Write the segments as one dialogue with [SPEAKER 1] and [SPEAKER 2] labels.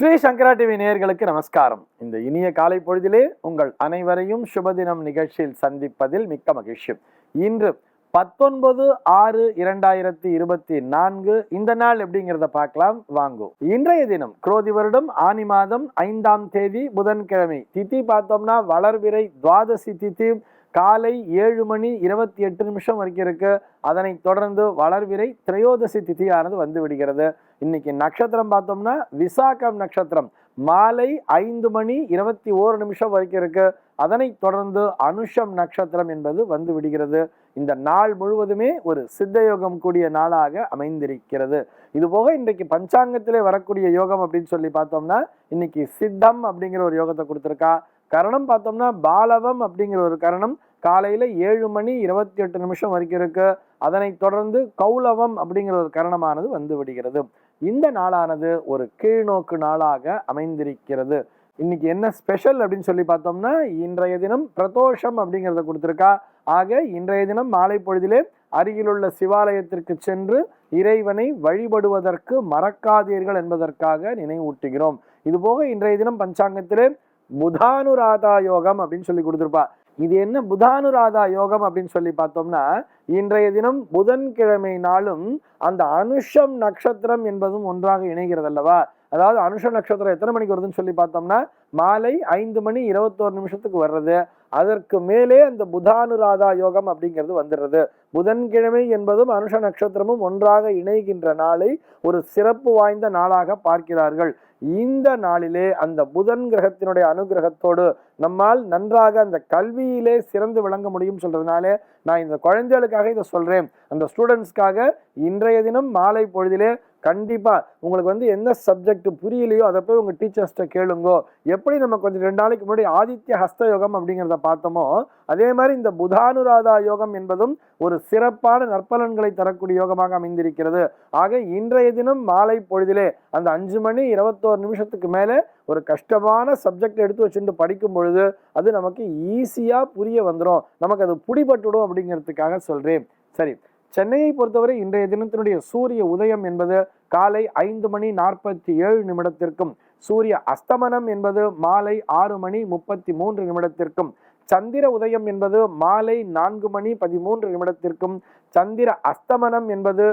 [SPEAKER 1] ஸ்ரீ சங்கரா TV நேயர்களுக்கு நமஸ்காரம். இந்த இனிய காலை பொழுதிலே உங்கள் அனைவரையும் சுபதினம் நிகழ்ச்சியில் சந்திப்பதில் மிக்க மகிழ்ச்சி. இன்று பத்தொன்பது ஆறு இரண்டாயிரத்தி இருபத்தி நான்கு. இந்த நாள் எப்படிங்கிறத பார்க்கலாம். வாங்கோ. இன்றைய தினம் குரோதி வருடம் ஆனி மாதம் ஐந்தாம் தேதி புதன்கிழமை. திதி பார்த்தோம்னா வளர்விரை துவாதசி திதி காலை ஏழு மணி இருபத்தி எட்டு நிமிஷம் வரைக்கும் இருக்கு. அதனை தொடர்ந்து வளர்விரை திரையோதசி திதியானது வந்து விடுகிறது. இன்னைக்கு நட்சத்திரம் பார்த்தோம்னா விசாகம் நட்சத்திரம். மாலை ஐந்து மணி இருபத்தி ஓரு நிமிஷம் வரைக்கும் இருக்கு. அதனை தொடர்ந்து அனுஷம் நட்சத்திரம் என்பது வந்து விடுகிறது. இந்த நாள் முழுவதுமே ஒரு சித்தயோகம் கூடிய நாளாக அமைந்திருக்கிறது. இது போக இன்றைக்கு பஞ்சாங்கத்திலே வரக்கூடிய யோகம் அப்படின்னு சொல்லி பார்த்தோம்னா இன்னைக்கு சித்தம் அப்படிங்கிற ஒரு யோகத்தை கொடுத்துருக்கா. கரணம் பார்த்தோம்னா பாலவம் அப்படிங்கிற ஒரு கரணம். காலையில் ஏழு மணி இருபத்தி எட்டு நிமிஷம் வரைக்கும் இருக்கு. அதனைத் தொடர்ந்து கௌலவம் அப்படிங்கிற ஒரு கரணமானது வந்து விடுகிறது. இந்த நாளானது ஒரு கீழ்நோக்கு நாளாக அமைந்திருக்கிறது. இன்னைக்கு என்ன ஸ்பெஷல் அப்படின்னு சொல்லி பார்த்தோம்னா இன்றைய தினம் பிரதோஷம் அப்படிங்கிறத கொடுத்துருக்கா. ஆக இன்றைய தினம் மாலை பொழுதிலே அருகிலுள்ள சிவாலயத்திற்கு சென்று இறைவனை வழிபடுவதற்கு மறக்காதீர்கள் என்பதற்காக நினைவூட்டுகிறோம். இதுபோக இன்றைய தினம் பஞ்சாங்கத்திலே புதானுராதா யோகம் அப்படின்னு சொல்லி கொடுத்துருப்பா. இது என்ன புதானுராதா யோகம் அப்படின்னு சொல்லி பார்த்தோம்னா இன்றைய தினம் புதன்கிழமை நாளும் அந்த அனுஷம் நட்சத்திரம் என்பதும் ஒன்றாக இணைகிறது அல்லவா அதாவது அனுஷ நட்சத்திரம் எத்தனை மணிக்கு வருதுன்னு சொல்லி பார்த்தோம்னா மாலை ஐந்து மணி இருபத்தோரு நிமிஷத்துக்கு வர்றது. அதற்கு மேலே அந்த புதானுராதா யோகம் அப்படிங்கிறது வந்துடுறது. புதன்கிழமை என்பதும் அனுஷ நட்சத்திரமும் ஒன்றாக இணைகின்ற நாளை ஒரு சிறப்பு வாய்ந்த நாளாக பார்க்கிறார்கள். இந்த நாளிலே அந்த புதன் கிரகத்தினுடைய அனுகிரகத்தோடு நம்மால் நன்றாக அந்த கல்வியிலே சிறந்து விளங்க முடியும் சொல்றதுனாலே நான் இந்த குழந்தைகளுக்காக இதை சொல்றேன். அந்த ஸ்டூடெண்ட்ஸ்க்காக இன்றைய தினம் மாலை பொழுதிலே கண்டிப்பாக உங்களுக்கு வந்து எந்த சப்ஜெக்ட் புரியலையோ அதை போய் உங்கள் டீச்சர்ஸ்ட்ட கேளுங்கோ. எப்படி நம்ம கொஞ்சம் ரெண்டு நாளைக்கு முன்னாடி ஆதித்ய ஹஸ்த யோகம் அப்படிங்கிறத பார்த்தோமோ அதே மாதிரி இந்த புதானுராதா யோகம் என்பதும் ஒரு சிறப்பான நற்பலன்களை தரக்கூடிய யோகமாக அமைந்திருக்கிறது. ஆக இன்றைய தினம் மாலை பொழுதிலே அந்த அஞ்சு மணி இருபத்தோரு நிமிஷத்துக்கு மேலே ஒரு கஷ்டமான சப்ஜெக்ட் எடுத்து வச்சுட்டு படிக்கும் பொழுது அது நமக்கு ஈஸியாக புரிய வந்துடும் நமக்கு அது பிடிபட்டுடும் அப்படிங்கிறதுக்காக சொல்கிறேன் சரி. சென்னையை பொறுத்தவரை இன்றைய தினத்தினுடைய சூரிய உதயம் என்பது காலை ஐந்து மணி நாற்பத்தி ஏழு நிமிடத்திற்கும் சூரிய அஸ்தமனம் என்பது மாலை ஆறு மணி முப்பத்தி மூன்று நிமிடத்திற்கும் சந்திர உதயம் என்பது மாலை நான்கு மணி பதிமூன்று நிமிடத்திற்கும் சந்திர அஸ்தமனம் என்பது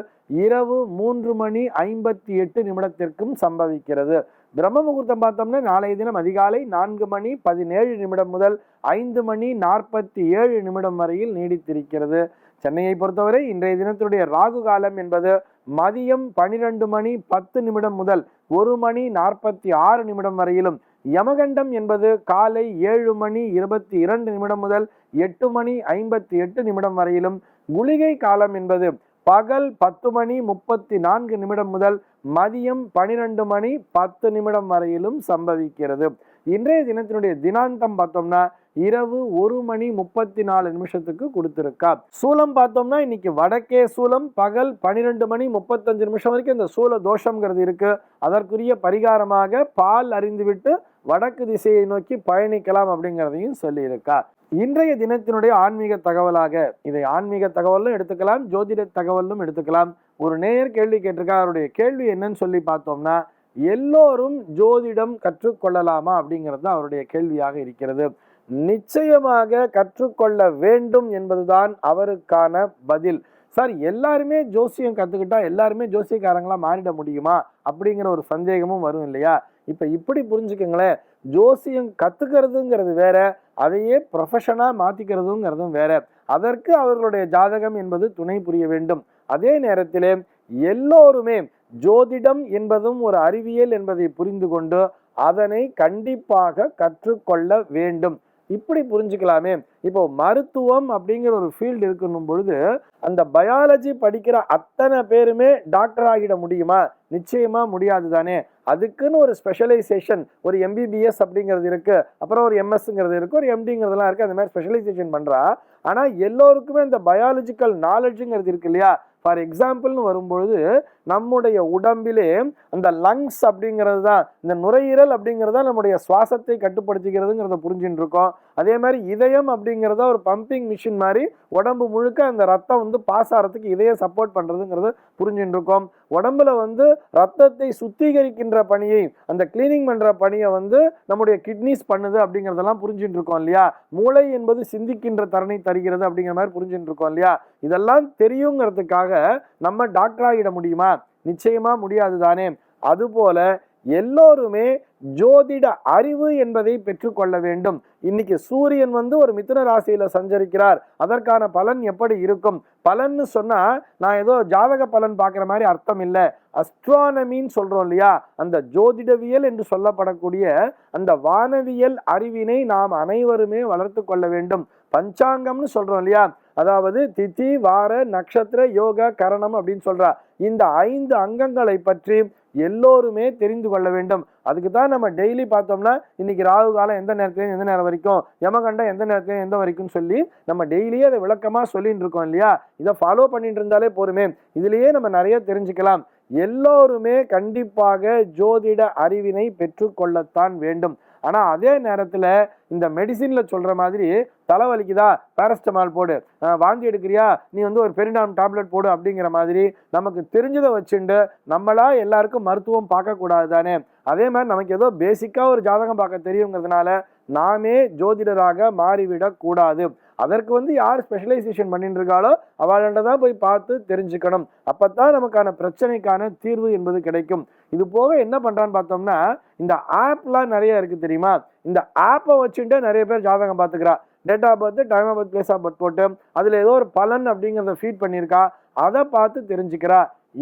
[SPEAKER 1] இரவு மூன்று மணி ஐம்பத்தி எட்டு நிமிடத்திற்கும் சம்பவிக்கிறது. பிரம்ம முகூர்த்தம் பார்த்தோம்னா நாளைய தினம் அதிகாலை நான்கு மணி பதினேழு நிமிடம் முதல் ஐந்து மணி நாற்பத்தி ஏழு நிமிடம் வரையில் நீடித்திருக்கிறது. சென்னையை பொறுத்தவரை இன்றைய தினத்தினுடைய ராகு காலம் என்பது மதியம் பனிரெண்டு மணி பத்து நிமிடம் முதல் ஒரு மணி நாற்பத்தி ஆறு நிமிடம் வரையிலும். யமகண்டம் என்பது காலை ஏழு மணி இருபத்தி இரண்டு நிமிடம் முதல் எட்டு மணி ஐம்பத்தி எட்டு நிமிடம் வரையிலும். குளிகை காலம் என்பது பகல் பத்து மணி முப்பத்தி நான்கு நிமிடம் முதல் மதியம் பனிரெண்டு மணி பத்து நிமிடம் வரையிலும் சம்பவிக்கிறது. இன்றைய தினத்தினுடைய தினாந்தம் பார்த்தோம்னா இரவு ஒரு மணி முப்பத்தி நாலு நிமிஷத்துக்கு கொடுத்துருக்கா. சூலம் பார்த்தோம்னா இன்னைக்கு வடக்கே சூலம் பகல் பன்னிரெண்டு மணி முப்பத்தஞ்சு நிமிஷம் வரைக்கும் இந்த சூல தோஷங்கிறது இருக்கு. அதற்குரிய பரிகாரமாக பால் அறிந்துவிட்டு வடக்கு திசையை நோக்கி பயணிக்கலாம் அப்படிங்கிறதையும் சொல்லியிருக்கா. இன்றைய தினத்தினுடைய ஆன்மீக தகவலாக இதை ஆன்மீக தகவலும் எடுத்துக்கலாம் ஜோதிட தகவலும் எடுத்துக்கலாம். ஒரு நேயர் கேள்வி கேட்டிருக்கா அவருடைய கேள்வி என்னன்னு சொல்லி பார்த்தோம்னா எல்லோரும் ஜோதிடம் கற்றுக்கொள்ளலாமா அப்படிங்கிறது தான் அவருடைய கேள்வியாக இருக்கிறது. நிச்சயமாக கற்றுக்கொள்ள வேண்டும் என்பதுதான் அவருக்கான பதில். சார் எல்லாருமே ஜோசியம் கற்றுக்கிட்டா எல்லாருமே ஜோசியக்காரங்களாக மாறிட முடியுமா? அப்படிங்கிற ஒரு சந்தேகமும் வரும் இல்லையா? இப்போ இப்படி புரிஞ்சுக்கங்களேன். ஜோசியம் கற்றுக்கிறதுங்கிறது வேற அதையே ப்ரொஃபஷனாக மாற்றிக்கிறதுங்கிறதும் வேற. அதற்கு அவர்களுடைய ஜாதகம் என்பது துணை புரிய வேண்டும். அதே நேரத்திலே எல்லோருமே ஜோதிடம் என்பதும் ஒரு அறிவியல் என்பதை புரிந்து கொண்டு அதனை கண்டிப்பாக கற்றுக்கொள்ள வேண்டும். இப்படி புரிஞ்சுக்கலாமே. இப்போ மருத்துவம் அப்படிங்கிற ஒரு ஃபீல்டு இருக்கணும் பொழுது அந்த பயாலஜி படிக்கிற அத்தனை பேருமே டாக்டர் ஆகிட முடியுமா? நிச்சயமா முடியாது தானே. அதுக்குன்னு ஒரு ஸ்பெஷலைசேஷன் ஒரு எம்பிபிஎஸ் அப்படிங்கிறது இருக்கு அப்புறம் ஒரு எம்எஸ்ங்கிறது இருக்கு ஒரு எம்டிங்கிறதுலாம் இருக்கு அந்த மாதிரி ஸ்பெஷலைசேஷன் பண்றா. ஆனா எல்லோருக்குமே இந்த பயாலஜிக்கல் நாலேஜுங்கிறது இருக்கு இல்லையா? ஃபார் எக்ஸாம்பிள்னு வரும்பொழுது நம்முடைய உடம்பிலே அந்த லங்ஸ் அப்படிங்கிறது தான் இந்த நுரையீரல் அப்படிங்கிறது தான் நம்முடைய சுவாசத்தை கட்டுப்படுத்திக்கிறதுங்கிறத புரிஞ்சுட்டு இருக்கோம் அதே மாதிரி இதயம் அப்படிங்கிறத ஒரு பம்பிங் மிஷின் மாதிரி உடம்பு முழுக்க அந்த ரத்தம் வந்து பாஸ் ஆகிறதுக்கு இதய சப்போர்ட் பண்ணுறதுங்கிறது புரிஞ்சுட்டு இருக்கோம் உடம்புல வந்து ரத்தத்தை சுத்திகரிக்கின்ற பணியை அந்த கிளீனிங் பண்ணுற பணியை வந்து நம்முடைய கிட்னிஸ் பண்ணுது அப்படிங்கிறதெல்லாம் புரிஞ்சுட்டு இருக்கோம் இல்லையா? மூளை என்பது சிந்திக்கின்ற தரணை தருகிறது அப்படிங்கிற மாதிரி புரிஞ்சுட்டு இருக்கோம் இல்லையா? இதெல்லாம் தெரியுங்கிறதுக்காக நம்ம டாக்டர் ஆகிட முடியுமா? நிச்சயமா முடியாது தானே அதுபோல எல்லோருமே ஜோதிட அறிவு என்பதை பெற்றுக்கொள்ள வேண்டும். இன்னைக்கு சூரியன் வந்து ஒரு மிதுன ராசியில சஞ்சரிக்கிறார். அதற்கான பலன் எப்படி இருக்கும்? பலன்னு சொன்னா நான் ஏதோ ஜாதக பலன் பார்க்குற மாதிரி அர்த்தம் இல்லை. அஸ்ட்ரானமின்னு சொல்றோம் இல்லையா? அந்த ஜோதிடவியல் என்று சொல்லப்படக்கூடிய அந்த வானவியல் அறிவினை நாம் அனைவருமே வளர்த்து கொள்ள வேண்டும். பஞ்சாங்கம்னு சொல்றோம் இல்லையா? அதாவது திதி வார நட்சத்திர யோக கரணம் அப்படின்னு சொல்றா. இந்த ஐந்து அங்கங்களை பற்றி எல்லோருமே தெரிந்து கொள்ள வேண்டும். அதுக்கு தான் நம்ம டெய்லி பார்த்தோம்னா இன்னைக்கு ராகு காலம் எந்த நேரத்துலையும் எந்த நேரம் வரைக்கும் யமகண்டம் எந்த நேரத்துலையும் எந்த வரைக்கும் சொல்லி நம்ம டெய்லியே அதை விளக்கமாக சொல்லிட்டு இருக்கோம் இல்லையா? இதை ஃபாலோ பண்ணிட்டு இருந்தாலே போருமே இதுலேயே நம்ம நிறைய தெரிஞ்சுக்கலாம். எல்லோருமே கண்டிப்பாக ஜோதிட அறிவினை பெற்றுக்கொள்ளத்தான் வேண்டும். ஆனால் அதே நேரத்தில் இந்த மெடிசினில் சொல்கிற மாதிரி தலைவலிக்குதா? பேரஸ்டமால் போடு. வாந்தி எடுக்கிறியா? நீ வந்து ஒரு பெரினாம் டேப்லெட் போடு அப்படிங்கிற மாதிரி நமக்கு தெரிஞ்சதை வச்சுண்டு நம்மளா எல்லாருக்கும் மருத்துவம் பார்க்கக்கூடாது தானே அதே மாதிரி நமக்கு ஏதோ பேசிக்காக ஒரு ஜாதகம் பார்க்க தெரியுங்கிறதுனால நாமே ஜோதிடராக மாறிவிடக்கூடாது அதற்கு வந்து யார் ஸ்பெஷலைசேஷன் பண்ணிட்டு இருக்காளோ அவள்கிட்ட தான் போய் பார்த்து தெரிஞ்சுக்கணும். அப்பத்தான் நமக்கான பிரச்சனைக்கான தீர்வு என்பது கிடைக்கும். இது போக என்ன பண்றான்னு பார்த்தோம்னா இந்த ஆப்லாம் நிறைய இருக்கு தெரியுமா? இந்த ஆப்பை வச்சுட்டு நிறைய பேர் ஜாதகம் பார்த்துக்கிறா. Date of birth time of birth place of birth போட்டு அதில் ஏதோ ஒரு பலன் அப்படிங்கிறத ஃபீட் பண்ணியிருக்கா. அதை பார்த்து தெரிஞ்சுக்கிறா.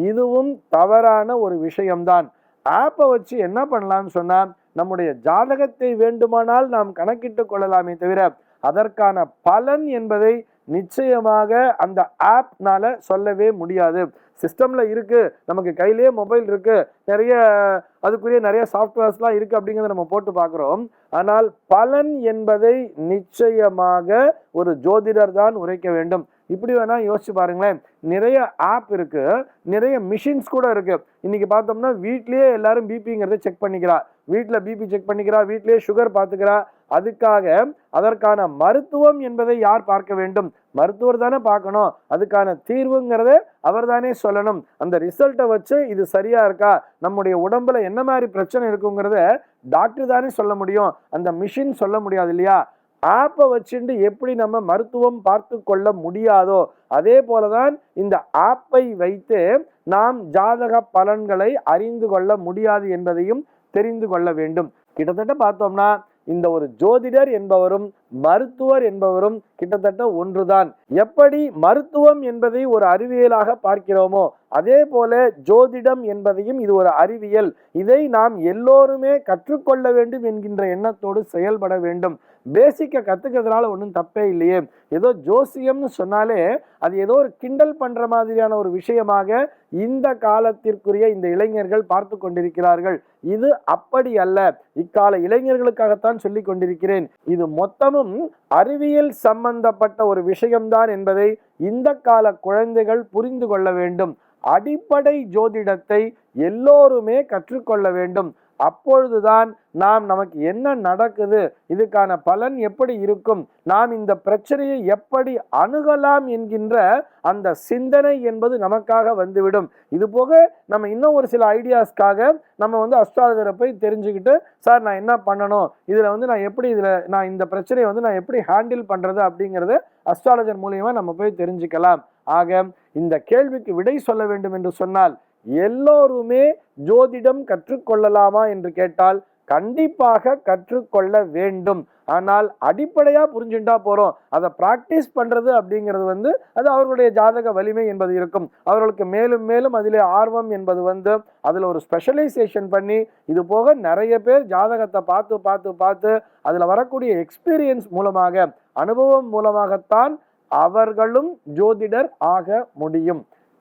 [SPEAKER 1] இதுவும் தவறான ஒரு விஷயம்தான். ஆப்பை வச்சு என்ன பண்ணலாம்னு சொன்னால் நம்முடைய ஜாதகத்தை வேண்டுமானால் நாம் கணக்கிட்டு கொள்ளலாமே தவிர அதற்கான பலன் என்பதை நிச்சயமாக அந்த ஆப்னால சொல்லவே முடியாது. சிஸ்டம்ல இருக்கு நமக்கு கையிலேயே மொபைல் இருக்கு நிறைய அதுக்குரிய நிறைய சாஃப்ட்வேர்ஸ்லாம் இருக்கு அப்படிங்கிறத நம்ம போட்டு பார்க்குறோம். ஆனால் பலன் என்பதை நிச்சயமாக ஒரு ஜோதிடர் தான் உரைக்க வேண்டும். இப்படி வேணா யோசிச்சு பாருங்களேன். நிறைய ஆப் இருக்கு நிறைய மிஷின்ஸ் கூட இருக்கு. இன்னைக்கு பார்த்தோம்னா வீட்லயே எல்லாரும் பிபிங்கிறத செக் பண்ணிக்கிறா. வீட்டில் பிபி செக் பண்ணிக்கிறா வீட்டிலே சுகர் பார்த்துக்கிறா அதுக்காக அதற்கான மருத்துவம் என்பதை யார் பார்க்க வேண்டும்? மருத்துவர் தானே பார்க்கணும். அதுக்கான தீர்வுங்கிறத அவர் தானே சொல்லணும். அந்த ரிசல்ட்டை வச்சு இது சரியா இருக்கா? நம்முடைய உடம்புல என்ன மாதிரி பிரச்சனை இருக்குங்கிறத டாக்டர் தானே சொல்ல முடியும். அந்த மிஷின் சொல்ல முடியாது இல்லையா? ஆப்பை வச்சுட்டு எப்படி நம்ம மருத்துவம் பார்த்து கொள்ள முடியாதோ அதே போலதான் இந்த ஆப்பை வைத்து நாம் ஜாதக பலன்களை அறிந்து கொள்ள முடியாது என்பதையும் தெரிந்து கொள்ள வேண்டும். கிட்டத்தட்ட பார்த்தோம்னா இந்த ஒரு ஜோதிடர் என்பவரும் மருத்துவர் என்பவரும் கிட்டத்தட்ட ஒன்றுதான். எப்படி மருத்துவம் என்பதை ஒரு அறிவியலாக பார்க்கிறோமோ அதே போல ஜோதிடம் என்பதையும் இது ஒரு அறிவியல். இதை நாம் எல்லோருமே கற்றுக்கொள்ள வேண்டும் என்கின்ற எண்ணத்தோடு செயல்பட வேண்டும். பேசிக்கை கற்றுக்கிறதுனால ஒன்றும் தப்பே இல்லையே. ஏதோ ஜோசியம்னு சொன்னாலே அது ஏதோ ஒரு கிண்டல் பண்ணுற மாதிரியான ஒரு விஷயமாக இந்த காலத்திற்குரிய இந்த இளைஞர்கள் பார்த்து கொண்டிருக்கிறார்கள். இது அப்படி அல்ல. இக்கால இளைஞர்களுக்காகத்தான் சொல்லி கொண்டிருக்கிறேன். இது மொத்தமும் அறிவியல் சம்பந்தப்பட்ட ஒரு விஷயம்தான் என்பதை இந்த கால குழந்தைகள் புரிந்து கொள்ள வேண்டும். அடிப்படை ஜோதிடத்தை எல்லோருமே கற்றுக்கொள்ள வேண்டும். அப்பொழுதுதான் நாம் நமக்கு என்ன நடக்குது? இதுக்கான பலன் எப்படி இருக்கும்? நாம் இந்த பிரச்சனையை எப்படி அணுகலாம் என்கின்ற அந்த சிந்தனை என்பது நமக்காக வந்துவிடும். இது போக நம்ம இன்னும் ஒரு சில ஐடியாஸ்க்காக நம்ம வந்து அஸ்ட்ராலஜரை போய் தெரிஞ்சுக்கிட்டு சார் நான் என்ன பண்ணணும்? இதில் வந்து நான் எப்படி இதில் நான் இந்த பிரச்சனையை வந்து நான் எப்படி ஹேண்டில் பண்ணுறது அப்படிங்கிறத அஸ்ட்ராலஜர் மூலியமாக நம்ம போய் தெரிஞ்சுக்கலாம். ஆக இந்த கேள்விக்கு விடை சொல்ல வேண்டும் என்று சொன்னால் எல்லோருமே ஜோதிடம் கற்றுக்கொள்ளலாமா என்று கேட்டால் கண்டிப்பாக கற்றுக்கொள்ள வேண்டும். ஆனால் அடிப்படையாக புரிஞ்சுட்டா போகிறோம் அதை ப்ராக்டிஸ் பண்ணுறது அப்படிங்கிறது வந்து அது அவர்களுடைய ஜாதக வலிமை என்பது இருக்கும். அவர்களுக்கு மேலும் மேலும் அதிலே ஆர்வம் என்பது வந்து அதில் ஒரு ஸ்பெஷலைசேஷன் பண்ணி இது போக நிறைய பேர் ஜாதகத்தை பார்த்து பார்த்து பார்த்து அதில் வரக்கூடிய எக்ஸ்பீரியன்ஸ் மூலமாக அனுபவம் மூலமாகத்தான் அவர்களும் ஜோதிடர் ஆக முடியும்.